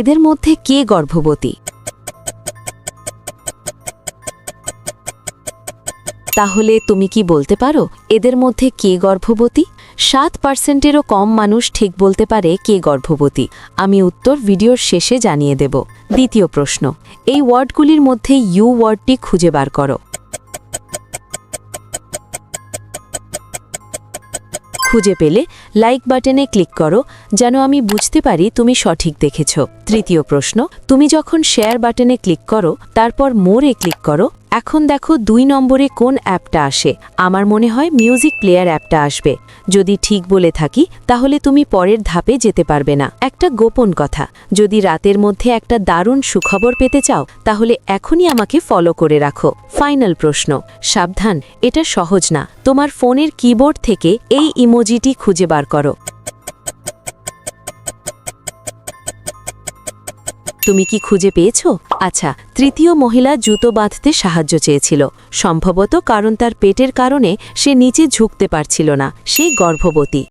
এদের মধ্যে কে গর্ভবতী? তাহলে তুমি কি বলতে পারো, এদের মধ্যে কে গর্ভবতী? সাত পার্সেন্টেরও কম মানুষ ঠিক বলতে পারে কে গর্ভবতী। আমি উত্তর ভিডিওর শেষে জানিয়ে দেব। দ্বিতীয় প্রশ্ন, এই ওয়ার্ডগুলির মধ্যে ইউ ওয়ার্ডটি খুঁজে বার করো। খুঁজে পেলে লাইক বাটনে ক্লিক করো, যেন আমি বুঝতে পারি তুমি সঠিক দেখেছ। তৃতীয় প্রশ্ন, তুমি যখন শেয়ার বাটনে ক্লিক করো, তারপর মোরে ক্লিক করো এখন দেখো দুই নম্বরে কোন অ্যাপটা আসে। আমার মনে হয় মিউজিক প্লেয়ার অ্যাপটা আসবে। যদি ঠিক বলে থাকি, তাহলে তুমি পরের ধাপে যেতে পারবে না। একটা গোপন কথা, যদি রাতের মধ্যে একটা দারুণ সুখবর পেতে চাও, তাহলে এখনই আমাকে ফলো করে রাখো। ফাইনাল প্রশ্ন, সাবধান, এটা সহজ না। তোমার ফোনের কিবোর্ড থেকে এই ইমোজিটি খুঁজে বার করো। তুমি কি খুঁজে পেয়েছ? আচ্ছা তৃতীয় মহিলা জুতো বাঁধতে সাহায্য চেয়েছিল। সম্ভবত কারণ তার পেটের কারণে সে নিচে ঝুঁকতে পারছিল না। সে গর্ভবতী।